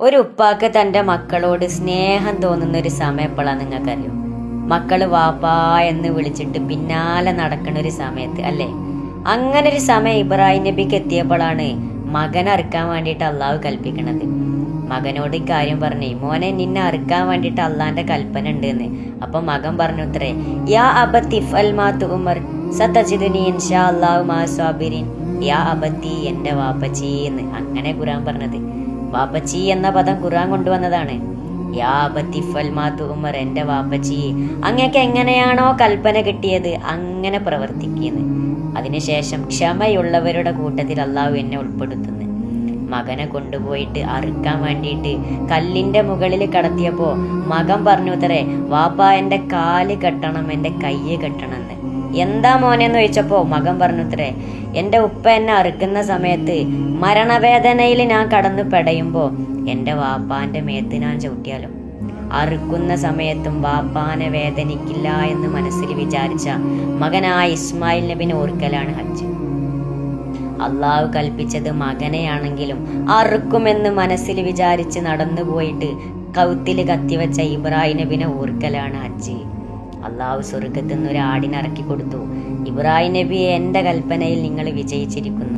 ഒരു ഉപ്പാക്ക് തന്റെ മക്കളോട് സ്നേഹം തോന്നുന്ന ഒരു സമയം എപ്പോഴാണ് നിങ്ങൾക്കറിയോ? മക്കൾ വാപ്പാ എന്ന് വിളിച്ചിട്ട് പിന്നാലെ നടക്കുന്ന ഒരു സമയത്ത് അല്ലേ? അങ്ങനെ ഒരു സമയം ഇബ്രാഹിം നബിക്ക് എത്തിയപ്പോഴാണ് മകൻ അറുക്കാൻ വേണ്ടിയിട്ട് അള്ളാഹു കൽപ്പിക്കണത്. മകനോട് ഈ കാര്യം പറഞ്ഞേ മോനെ നിന്നെ അറുക്കാൻ വേണ്ടിയിട്ട് അള്ളാന്റെ കൽപ്പന ഉണ്ട് എന്ന് അപ്പൊ മകൻ പറഞ്ഞു ഉത്തരേ യാ അബത്തി ഫൽ ഇൻഷാ മാ യാ അബത്തി എന്റെ വാപ്പച്ചി എന്ന് അങ്ങനെ ഖുറാൻ പറഞ്ഞത്. വാപ്പച്ചി എന്ന പദം ഖുറാൻ കൊണ്ടുവന്നതാണ്. എന്റെ വാപ്പച്ചി അങ്ങക്ക് എങ്ങനെയാണോ കൽപ്പന കിട്ടിയത് അങ്ങനെ പ്രവർത്തിക്കുന്നത് അതിനുശേഷം ക്ഷമയുള്ളവരുടെ കൂട്ടത്തിൽ അള്ളാഹു എന്നെ ഉൾപ്പെടുത്തുന്നു. മകനെ കൊണ്ടുപോയിട്ട് അറുക്കാൻ വേണ്ടിയിട്ട് കല്ലിന്റെ മുകളിൽ കടത്തിയപ്പോ മകൻ പറഞ്ഞു തരേ വാപ്പ എന്റെ കാൽ കെട്ടണം എന്റെ കയ്യ് കെട്ടണം എന്ന്. എന്താ മോനെന്ന് ചോദിച്ചപ്പോൾ മകൻ പറഞ്ഞു തരേ എന്റെ ഉപ്പ എന്നെ അറുക്കുന്ന സമയത്ത് മരണവേദനയിൽ ഞാൻ കടന്നു പെടയുമ്പോ എന്റെ വാപ്പാന്റെ മേത്ത് ഞാൻ ചവിട്ടിയാലും? അറുക്കുന്ന സമയത്തും വാപ്പാനെ വേദനിക്കില്ല എന്ന് മനസ്സിൽ വിചാരിച്ച മകനായ ഇസ്മായിൽ നബിനെ ഓർക്കലാണ് ഹജ്ജ്. അള്ളാഹു കൽപ്പിച്ചത് മകനെയാണെങ്കിലും അറുക്കുമെന്ന് മനസ്സിൽ വിചാരിച്ച് നടന്നു പോയിട്ട് കൗത്തിൽ കത്തിവെച്ച ഇബ്രാഹിം നബിനെ ഓർക്കലാണ് ഹജ്ജ്. അള്ളാഹു സ്വർഗത്തിൽ നിന്ന് ഒരു ആടിനിറക്കി കൊടുത്തു. ഇബ്രാഹിം നബിയെ എന്റെ കൽപ്പനയിൽ നിങ്ങൾ വിജയിച്ചിരിക്കുന്നു.